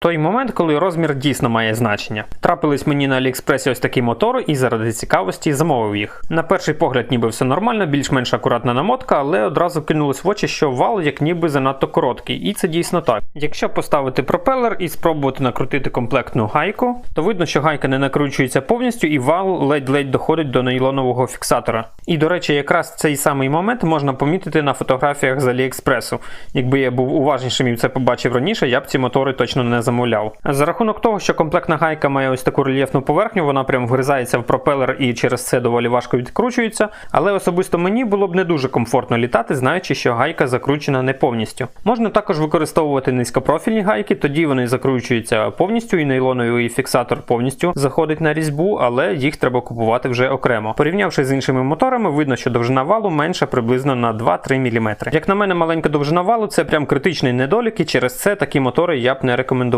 Той момент, коли розмір дійсно має значення. Трапились мені на Аліекспресі ось такі мотори, і заради цікавості замовив їх. На перший погляд, ніби все нормально, більш-менш акуратна намотка, але одразу кинулось в очі, що вал як ніби занадто короткий, і це дійсно так. Якщо поставити пропелер і спробувати накрутити комплектну гайку, то видно, що гайка не накручується повністю, і вал ледь-ледь доходить до нейлонового фіксатора. І до речі, якраз цей самий момент можна помітити на фотографіях з Аліекспресу. Якби я був уважнішим і це побачив раніше, я б ці мотори точно не замовляв. За рахунок того, що комплектна гайка має ось таку рельєфну поверхню, вона прям вгризається в пропелер і через це доволі важко відкручується. Але особисто мені було б не дуже комфортно літати, знаючи, що гайка закручена не повністю. Можна також використовувати низькопрофільні гайки, тоді вони закручуються повністю, і нейлоновий фіксатор повністю заходить на різьбу, але їх треба купувати вже окремо. Порівнявши з іншими моторами, видно, що довжина валу менша приблизно на 2-3 мм. Як на мене, маленька довжина валу це прям критичний недолік, і через це такі мотори я б не рекомендував.